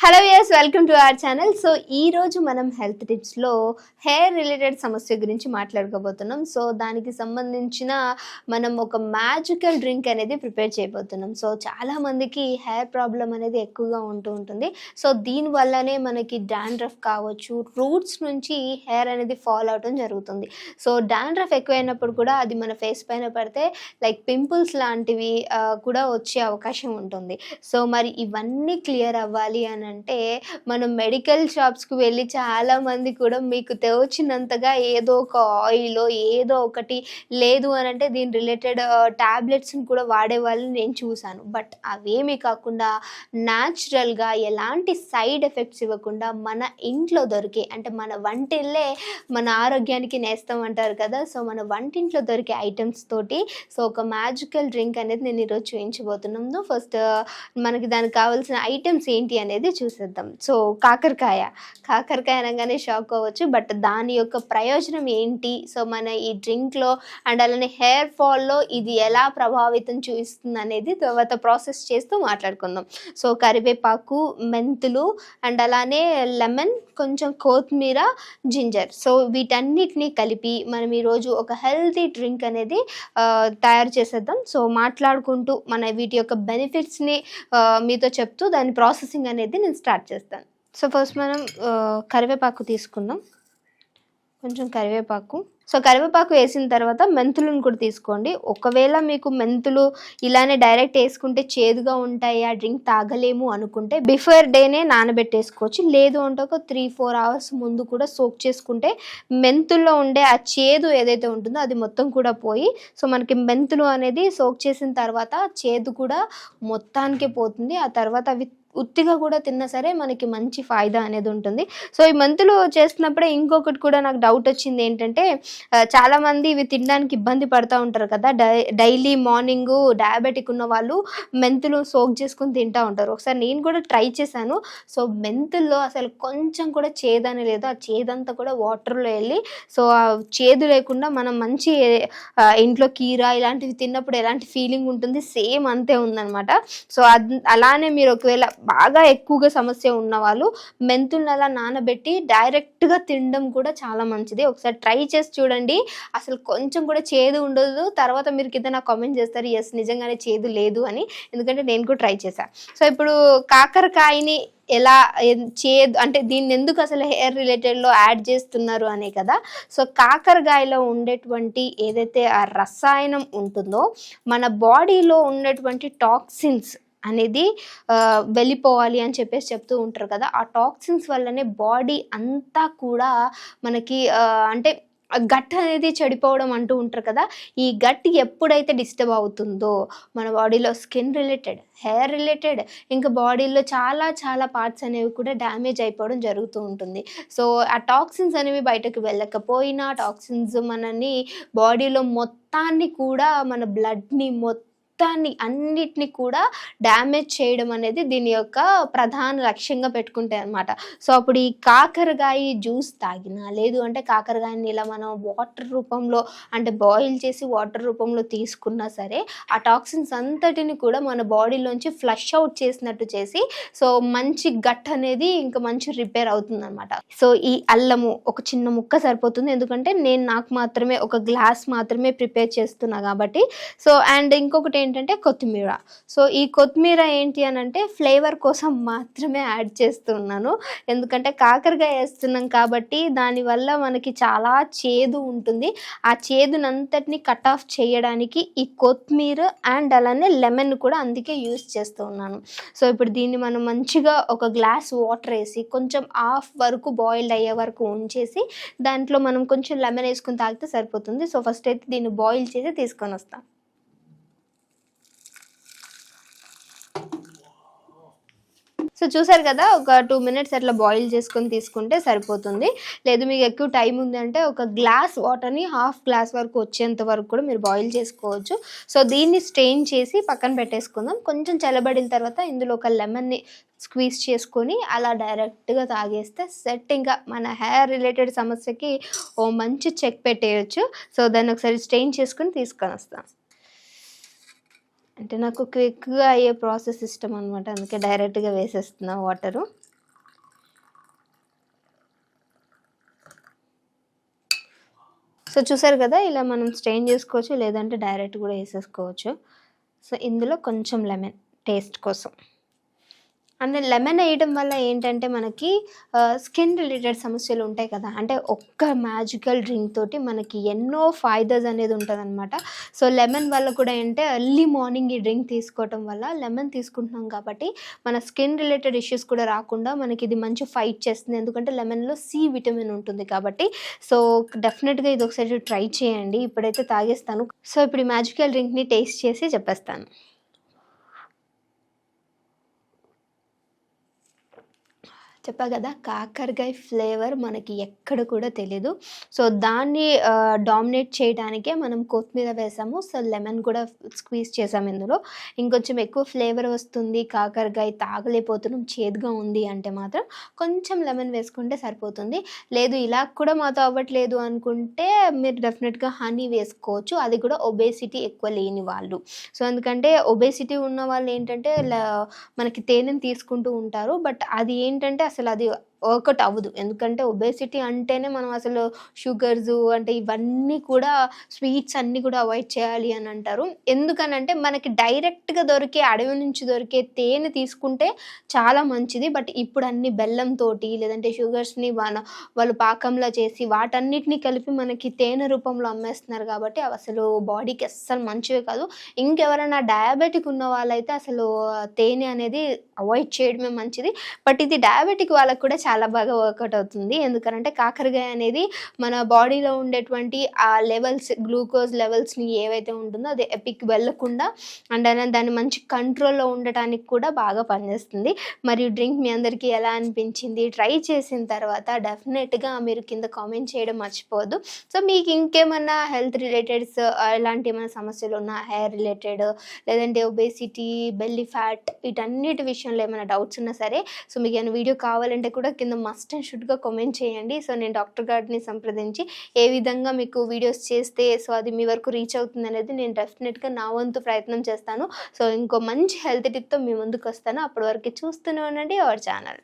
Hello yes welcome to our channel so ఈ రోజు మనం హెల్త్ టిప్స్లో హెయిర్ రిలేటెడ్ సమస్య గురించి మాట్లాడుకోబోతున్నాం సో దానికి సంబంధించిన మనం ఒక మ్యాజికల్ డ్రింక్ అనేది ప్రిపేర్ చేయబోతున్నాం. సో చాలామందికి హెయిర్ ప్రాబ్లం అనేది ఎక్కువగా ఉంటూ ఉంటుంది. సో దీనివల్లనే మనకి డాండ్రఫ్ కావచ్చు రూట్స్ నుంచి హెయిర్ అనేది ఫాల్ అవటం జరుగుతుంది. సో డాండ్రఫ్ ఎక్కువైనప్పుడు కూడా అది మన ఫేస్ పైన పడితే లైక్ పింపుల్స్ లాంటివి కూడా వచ్చే అవకాశం ఉంటుంది. సో మరి ఇవన్నీ క్లియర్ అవ్వాలి అని అంటే మనం మెడికల్ షాప్స్కి వెళ్ళి చాలామంది కూడా మీకు తోచినంతగా ఏదో ఒక ఆయిల్ ఏదో ఒకటి లేదు అని అంటే దీని రిలేటెడ్ ట్యాబ్లెట్స్ని కూడా వాడే వాళ్ళని నేను చూశాను. బట్ అవేమీ కాకుండా న్యాచురల్గా ఎలాంటి సైడ్ ఎఫెక్ట్స్ ఇవ్వకుండా మన ఇంట్లో దొరికే అంటే మన వంటిల్లే మన ఆరోగ్యానికి నేస్తాం అంటారు కదా సో మన వంటింట్లో దొరికే ఐటమ్స్ తోటి సో ఒక మ్యాజికల్ డ్రింక్ అనేది నేను ఈరోజు చూపించబోతున్నాను ఫస్ట్ మనకి దానికి కావాల్సిన ఐటమ్స్ ఏంటి అనేది చూసేద్దాం. సో కాకరకాయ. కాకరకాయ అనగానే షాక్ అవ్వచ్చు బట్ దాని యొక్క ప్రయోజనం ఏంటి? సో మన ఈ డ్రింక్లో అండ్ అలానే హెయిర్ ఫాల్లో ఇది ఎలా ప్రభావితం చూపిస్తుంది అనేది తర్వాత ప్రాసెస్ చేస్తూ మాట్లాడుకుందాం. సో కరివేపాకు మెంతులు అండ్ అలానే లెమన్ కొంచెం కొత్తిమీర జింజర్. సో వీటన్నిటిని కలిపి మనం ఈరోజు ఒక హెల్తీ డ్రింక్ అనేది తయారు చేసేద్దాం. సో మాట్లాడుకుంటూ మన వీటి యొక్క బెనిఫిట్స్ని మీతో చెప్తూ దాని ప్రాసెసింగ్ అనేది నేను స్టార్ట్ చేస్తాను. సో ఫస్ట్ మనం కరివేపాకు తీసుకుందాం. కొంచెం కరివేపాకు. సో కరివేపాకు వేసిన తర్వాత మెంతులను కూడా తీసుకోండి. ఒకవేళ మీకు మెంతులు ఇలానే డైరెక్ట్ వేసుకుంటే చేదుగా ఉంటాయి ఆ డ్రింక్ తాగలేము అనుకుంటే బిఫోర్ డేనే నానబెట్టేసుకోవచ్చు. లేదు అంటే ఒక త్రీ ఫోర్ అవర్స్ ముందు కూడా సోక్ చేసుకుంటే మెంతుల్లో ఉండే ఆ చేదు ఏదైతే ఉంటుందో అది మొత్తం కూడా పోయి సో మనకి మెంతులు అనేది సోక్ చేసిన తర్వాత చేదు కూడా మొత్తానికి పోతుంది. ఆ తర్వాత అవి ఉత్తిగా కూడా తిన్నా సరే మనకి మంచి ఫాయిదా అనేది ఉంటుంది. సో ఈ మెంతులు చేస్తున్నప్పుడే ఇంకొకటి కూడా నాకు డౌట్ వచ్చింది ఏంటంటే చాలామంది ఇవి తినడానికి ఇబ్బంది పడుతూ ఉంటారు కదా. డై డైలీ మార్నింగ్ డయాబెటిక్ ఉన్న వాళ్ళు మెంతులు సోక్ చేసుకుని తింటూ ఉంటారు. ఒకసారి నేను కూడా ట్రై చేశాను. సో మెంతుల్లో అసలు కొంచెం కూడా చేదని లేదు. ఆ చేదంతా కూడా వాటర్లో వెళ్ళి సో ఆ చేదు లేకుండా మనం మంచి ఇంట్లో కీరా ఇలాంటివి తిన్నప్పుడు ఎలాంటి ఫీలింగ్ ఉంటుంది? సేమ్ అంతే ఉందన్నమాట. సో అలానే మీరు ఒకవేళ బాగా ఎక్కువగా సమస్య ఉన్న వాళ్ళు మెంతులను అలా నానబెట్టి డైరెక్ట్గా తినడం కూడా చాలా మంచిది. ఒకసారి ట్రై చేసి చూడండి. అసలు కొంచెం కూడా చేదు ఉండదు. తర్వాత మీరు కింద నాకు కామెంట్ చేస్తారు ఎస్ నిజంగానే చేదు లేదు అని. ఎందుకంటే నేను కూడా ట్రై చేశాను సో ఇప్పుడు కాకరకాయని ఎలా చేదు అంటే దీన్ని ఎందుకు అసలు హెయిర్ రిలేటెడ్లో యాడ్ చేస్తున్నారు అనే కదా. సో కాకరకాయలో ఉండేటువంటి ఏదైతే ఆ రసాయనం ఉంటుందో మన బాడీలో ఉన్నటువంటి టాక్సిన్స్ అనేది వెళ్ళిపోవాలి అని చెప్పేసి చెప్తూ ఉంటారు కదా. ఆ టాక్సిన్స్ వల్లనే బాడీ అంతా కూడా మనకి ఆ, అంటే గట్ అనేది చెడిపోవడం అంటూ ఉంటారు కదా. ఈ గట్ ఎప్పుడైతే డిస్టర్బ్ అవుతుందో మన బాడీలో స్కిన్ రిలేటెడ్ హెయిర్ రిలేటెడ్ ఇంకా బాడీలో చాలా చాలా పార్ట్స్ అనేవి కూడా డ్యామేజ్ అయిపోవడం జరుగుతూ ఉంటుంది. సో ఆ టాక్సిన్స్ అనేవి బయటకు వెళ్ళకపోయినా టాక్సిన్స్ మనని బాడీలో మొత్తాన్ని కూడా మన బ్లడ్ని మొత్తం మొత్తాన్ని అన్నిటిని కూడా డ్యామేజ్ చేయడం అనేది దీని యొక్క ప్రధాన లక్ష్యంగా పెట్టుకుంటాయి అనమాట సో అప్పుడు ఈ కాకరకాయ జ్యూస్ తాగినా లేదు అంటే కాకరకాయని ఇలా మనం వాటర్ రూపంలో అంటే బాయిల్ చేసి వాటర్ రూపంలో తీసుకున్నా సరే ఆ టాక్సిన్స్ అంతటిని కూడా మన బాడీలోంచి ఫ్లష్ అవుట్ చేసినట్టు చేసి సో మంచి గట్ అనేది ఇంకా మంచి రిపేర్ అవుతుంది అనమాట సో ఈ అల్లము ఒక చిన్న ముక్క సరిపోతుంది. ఎందుకంటే నేను నాకు మాత్రమే ఒక గ్లాస్ మాత్రమే ప్రిపేర్ చేస్తున్నా కాబట్టి. సో అండ్ ఇంకొకటి ఏంటంటే కొత్తిమీర. సో ఈ కొత్తిమీర ఏంటి అని అంటే ఫ్లేవర్ కోసం మాత్రమే యాడ్ చేస్తున్నాను. ఎందుకంటే కాకరకాయ వేస్తున్నాం కాబట్టి దానివల్ల మనకి చాలా చేదు ఉంటుంది. ఆ చేదునంతటిని కట్ ఆఫ్ చేయడానికి ఈ కొత్తిమీర అండ్ అలానే లెమన్ కూడా అందుకే యూస్ చేస్తూ ఉన్నాను సో ఇప్పుడు దీన్ని మనం మంచిగా ఒక గ్లాస్ వాటర్ వేసి కొంచెం హాఫ్ వరకు బాయిల్డ్ అయ్యే వరకు ఉంచేసి దాంట్లో మనం కొంచెం లెమన్ వేసుకుని తాగితే సరిపోతుంది. సో ఫస్ట్ అయితే దీన్ని బాయిల్ చేసి తీసుకొని వస్తాం. సో చూసారు కదా ఒక టూ మినిట్స్ అట్లా బాయిల్ చేసుకొని తీసుకుంటే సరిపోతుంది. లేదు మీకు ఎక్కువ టైం ఉంది అంటే ఒక గ్లాస్ వాటర్ని హాఫ్ గ్లాస్ వరకు వచ్చేంత వరకు కూడా మీరు బాయిల్ చేసుకోవచ్చు. సో దీన్ని స్ట్రెయిన్ చేసి పక్కన పెట్టేసుకుందాం. కొంచెం చల్లబడిన తర్వాత ఇందులో ఒక లెమన్ని స్క్వీజ్ చేసుకొని అలా డైరెక్ట్గా తాగేస్తే సెట్ ఇంకా మన హెయిర్ రిలేటెడ్ సమస్యకి ఓ మంచి చెక్ పెట్టేయచ్చు. సో దాన్ని ఒకసారి స్ట్రెయిన్ చేసుకొని తీసుకొని వస్తాం. అంటే నాకు క్విక్గా అయ్యే ప్రాసెస్ ఇష్టం అనమాట అందుకే డైరెక్ట్గా వేసేస్తున్నా వాటరు. సో చూసారు కదా ఇలా మనం స్ట్రెయిన్ చేసుకోవచ్చు లేదంటే డైరెక్ట్ కూడా వేసేసుకోవచ్చు. సో ఇందులో కొంచెం లెమన్ టేస్ట్ కోసం. అండ్ లెమన్ వేయడం వల్ల ఏంటంటే మనకి స్కిన్ రిలేటెడ్ సమస్యలు ఉంటాయి కదా. అంటే ఒక్క మ్యాజికల్ డ్రింక్ తోటి మనకి ఎన్నో ఫాయిదాస్ అనేది ఉంటుందన్నమాట. సో లెమన్ వల్ల కూడా ఏంటంటే ఎర్లీ మార్నింగ్ ఈ డ్రింక్ తీసుకోవటం వల్ల లెమన్ తీసుకుంటున్నాం కాబట్టి మన స్కిన్ రిలేటెడ్ ఇష్యూస్ కూడా రాకుండా మనకి ఇది మంచి ఫైట్ చేస్తుంది. ఎందుకంటే లెమన్లో సి విటమిన్ ఉంటుంది కాబట్టి. సో డెఫినెట్గా ఇది ఒకసారి ట్రై చేయండి. ఇప్పుడైతే తాగేస్తాను. సో ఇప్పుడు ఈ మ్యాజికల్ డ్రింక్ని టేస్ట్ చేసి చెప్పేస్తాను. చెప్పా కదా కాకరకాయ ఫ్లేవర్ మనకి ఎక్కడ కూడా తెలీదు. సో దాన్ని డామినేట్ చేయడానికే మనం కొత్తిమీర వేసాము. సో లెమన్ కూడా స్క్వీజ్ చేసాము ఇందులో. ఇంకొంచెం ఎక్కువ ఫ్లేవర్ వస్తుంది కాకరకాయ తాగలేకపోతున్నాం చేదుగా ఉంది అంటే మాత్రం కొంచెం లెమన్ వేసుకుంటే సరిపోతుంది. లేదు ఇలా కూడా మాతో అవ్వట్లేదు అనుకుంటే మీరు డెఫినెట్గా హనీ వేసుకోవచ్చు. అది కూడా ఒబేసిటీ ఎక్కువ లేని వాళ్ళు. సో ఎందుకంటే ఒబేసిటీ ఉన్న వాళ్ళు ఏంటంటే ల- మనకి తేనెని తీసుకుంటూ ఉంటారు. బట్ అది ఏంటంటే అసలు అది వర్కౌట్ అవ్వదు. ఎందుకంటే ఒబేసిటీ అంటేనే మనం అసలు షుగర్స్ అంటే ఇవన్నీ కూడా స్వీట్స్ అన్నీ కూడా అవాయిడ్ చేయాలి అని అంటారు. ఎందుకనంటే మనకి డైరెక్ట్గా దొరికే అడవి నుంచి దొరికే తేనె తీసుకుంటే చాలా మంచిది. బట్ ఇప్పుడు అన్ని బెల్లంతో లేదంటే షుగర్స్ని మన వాళ్ళు పాకంలో చేసి వాటన్నిటిని కలిపి మనకి తేనె రూపంలో అమ్మేస్తున్నారు కాబట్టి అవి అసలు బాడీకి అస్సలు మంచివే కాదు. ఇంకెవరైనా డయాబెటిక్ ఉన్న వాళ్ళైతే అసలు తేనె అనేది అవాయిడ్ చేయడమే మంచిది. బట్ ఇది డయాబెటిక్ వాళ్ళకు కూడా చాలా బాగా వర్కౌట్ అవుతుంది. ఎందుకంటే కాకరకాయ అనేది మన బాడీలో ఉండేటువంటి ఆ లెవెల్స్ గ్లూకోజ్ లెవెల్స్ని ఏవైతే ఉంటుందో అది ఎపిక్ వెళ్ళకుండా అండ్ అలానే దాన్ని మంచి కంట్రోల్లో ఉండటానికి కూడా బాగా పనిచేస్తుంది. మరియు డ్రింక్ మీ అందరికీ ఎలా అనిపించింది? ట్రై చేసిన తర్వాత డెఫినెట్గా మీరు కింద కామెంట్ చేయడం మర్చిపోవద్దు. సో మీకు ఇంకేమన్నా హెల్త్ రిలేటెడ్స్ ఇలాంటి ఏమైనా సమస్యలు ఉన్నా హెయిర్ రిలేటెడ్ లేదంటే ఒబేసిటీ బెల్లీ ఫ్యాట్ వీటన్నిటి విషయంలో ఏమైనా డౌట్స్ ఉన్నా సరే సో మీకు ఏమైనా వీడియో కావాలంటే కూడా కింద మస్ట్ అండ్ షుడ్గా కామెంట్ చేయండి. సో నేను డాక్టర్ గారిని సంప్రదించి ఏ విధంగా మీకు వీడియోస్ చేస్తే సో అది మీ వరకు రీచ్ అవుతుంది అనేది నేను డెఫినెట్గా నా వంతు ప్రయత్నం చేస్తాను. సో ఇంకో మంచి హెల్త్ టిప్తో మీ ముందుకు వస్తాను. అప్పటి వరకు చూస్తూనే ఉండండి అవర్ ఛానల్